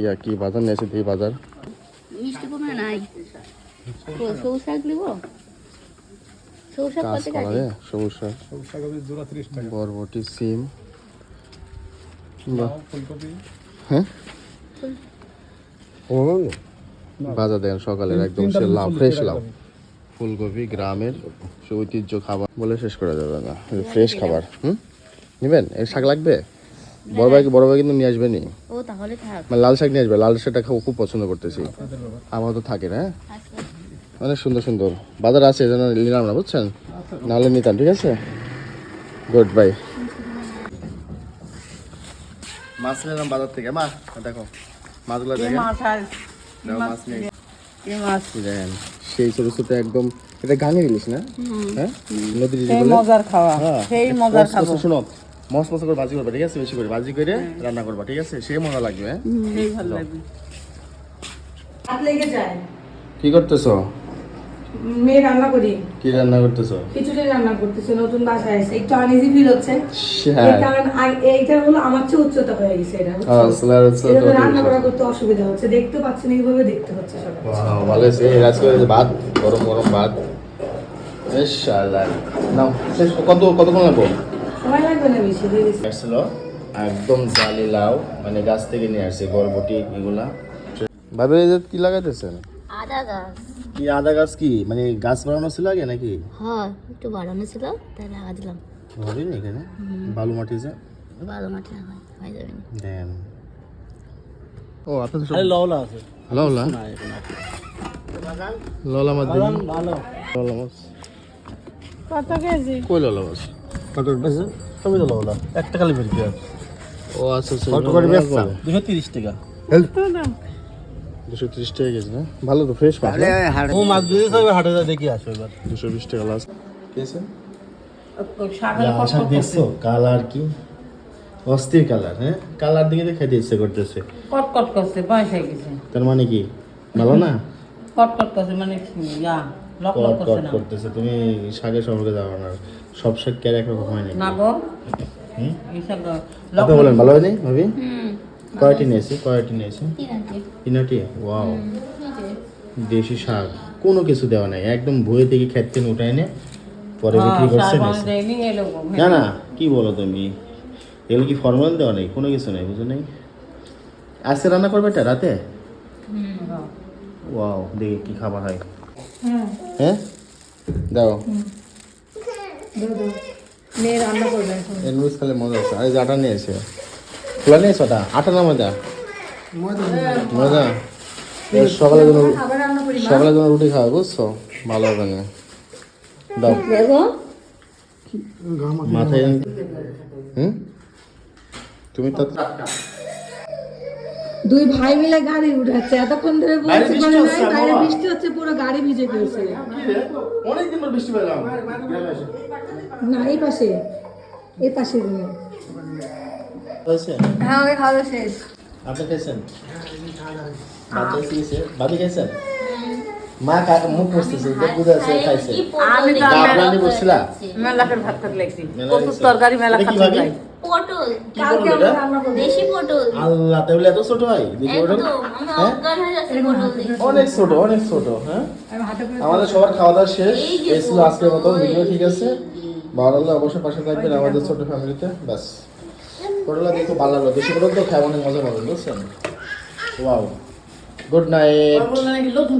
ইয়া কি বাজার নিয়েছে এই বাজার? মিষ্টি কুমড়া নাই। সবুজ শাক নিব? সবুজ শাক কত করা করে রে সবুজ শাক। বরবটি সিম। বাহ হ্যাঁ? বাজার দেখেন সকালের একদম সে লাভ ফ্রেশ লাভ ফুলকপি গ্রামের ঐতিহ্য খাবার বলে শেষ করা যাবে না। ফ্রেশ খাবার হুম? নেবেন? এর শাক লাগবে? বড় ভাই বড় ভাই কিন্তু নিয়ে আসবেনি ও তাহলে থাক। মানে লাল শাক নিয়ে আসবে। লাল শাকটা খাব খুব পছন্দ করতেছি। আমার তো থাকে না হ্যাঁ? অনেক সুন্দর সুন্দর। বাজার আছে এজন্য নিলাম না বুঝছেন? নাহলে নিতাম ঠিক আছে? Good bye. মাছ নিলাম বাজার থেকে। মা দেখো মাছগুলো দেখেন। মাছ নিয়ে। দেখেন সেই ছোট ছোট একদম এটা গাঙের ইলিশ না? হ্যাঁ? নদীর? মজার খাওয়া। হ্যাঁ। সেই মজার খাব। শোনো মস্ত মস্ত করে ভাজি করবা ঠিক আছে? বেশি করে ভাজি করে রান্না করবা ঠিক আছে? সেই মজা লাগবে হ্যাঁ? ভালো লাগবে। হাত লেগে যায়। কি করতেছো? মেয়ে রান্না করি। কি রান্না করতেছো? খিচুড়ি রান্না করতেছে নতুন বাসায় এসে একটু আনইজি ফিল হচ্ছে। হ্যাঁ কারণ এইটা হলো আমার চেয়ে উচ্চতা হয়ে গেছে এটা আসলার এজন্য রান্না করা করতে অসুবিধা হচ্ছে। দেখতে পাচ্ছেন এইভাবে দেখতে হচ্ছে সব। ভালো আছে এই আজকে ভাত গরম গরম ভাত। ইনশাআল্লাহ। নাও কত কতক্ষণ লাগবো? সময় বেশি হয়ে গেছে আসছিল একদম জালি লাউ মানে গাছ থেকে নিয়ে আসছে গরবটি এগুলা। ভাবে কি লাগাইতেছেন? আদা গাছ। কি আদা গাছ কি? মানে গাছ বানানো ছিল আগে নাকি? হ্যাঁ একটু বাড়ানো ছিল তাই লাগা দিলাম। হবে না এখানে বালু মাটি যে? ভালো মাটি না হয় যাবে না। দেন। ও আপনাদের সব লওলা আছে। লওলা? লওলা মাছ দিন। ভালো লওলা মাছ। কত কেজি? কই লওলা মাছ? কত বেশি সবই তো লওলা একটা খালি বের কি ও আচ্ছা আচ্ছা কত করে বেচছা দুশো তিরিশ টাকা। দুশো ত্রিশ টাকা কেজি না? ভালো তো ফ্রেশ মাছ ও মাছ বেঁধেছে ওই হাটে যা দেখি আসো এবার। দুশো বিশ টাকা লাস্ট পেয়েছেন দেখছ? কালার কি? অস্থির কালার হ্যাঁ? কালার দিকে তো খেতে ইচ্ছে করতেছে। কট কট করছে বয়স হয়ে গেছে। তার মানে কি? ভালো না? কট কট করছে মানে ইয়া। কট কট করতেছে। তুমি শাকের সম্পর্কে যাব না। সব শাক কে একরকম হয় নাকি না গো। হুম? এই শাক লক আপনি বলেন ভালো হয়নি ভাবি? কয়টি নিয়েছি? কয়টি নিয়েছি? তিনটি? ওয়াও। দেশি শাক। কোনো কিছু দেওয়া নাই। একদম ভুয়ে থেকে খেত থেকে উঠে এনে পরে বিক্রি করছে। না না কি বলো তুমি? এগুলো কি ফর্মাল দেওয়া নেই? কোনো কিছু নেই বুঝো নেই? আজকে রান্না করবে এটা রাতে? ওয়াও দেখি কি খাবার হয়। হ্যাঁ? দাও। মেয়ে রান্না করবে এখন। নুডলস খেলে মজা আছে। আরে আটা নিয়েছে খোলা নিয়েছো ওটা। আটা না মজা মজা রান্না করি সকালের জন্য রুটি খাওয়া বুঝছ? ভালো হবে না। দাও। মাথায় হুম? তুমি তো দুই ভাই মিলে গাড়ি উঠাচ্ছে। এতক্ষণ ধরে বলছে হচ্ছে, নাই বাইরে বৃষ্টি হচ্ছে পুরো গাড়ি ভিজে ফেলছে অনেকদিন পর বৃষ্টি পেলাম। না এই পাশে। এই পাশে রুমে। হয়েছে? হ্যাঁ আমাকে খাওয়া শেষ। আপনি খাইছেন বাচ্চা খেয়েছে বাদি খাইছেন মা কা- মুখ বসতেছে বুঝে আছে খাইছে। আমি তো বসছিলা? মেলাকের ভাত খাত লাগছি। কত তরকারি মেলা খাত? পটল। কালকে আমরা রান্না করব। দেশি পটল। আল্লাহ তাহলে এত ছোট হয়? একদম আমি হ্যাঁ? পটল অনেক ছোট অনেক ছোট হ্যাঁ? আমাদের সবার খাওয়া দাওয়া শেষ। এই ছিল আজকের মতো ভিডিও ঠিক আছে? ভালো লাগলে অবশ্যই পাশে থাকবেন আমাদের ছোট ফ্যামিলিতে ব্যাস। পটলা দেখো ভালো লাগল। দেশি পটল তো খাই অনেক মজা পাবেন বুঝছেন? ওয়াও। Good night.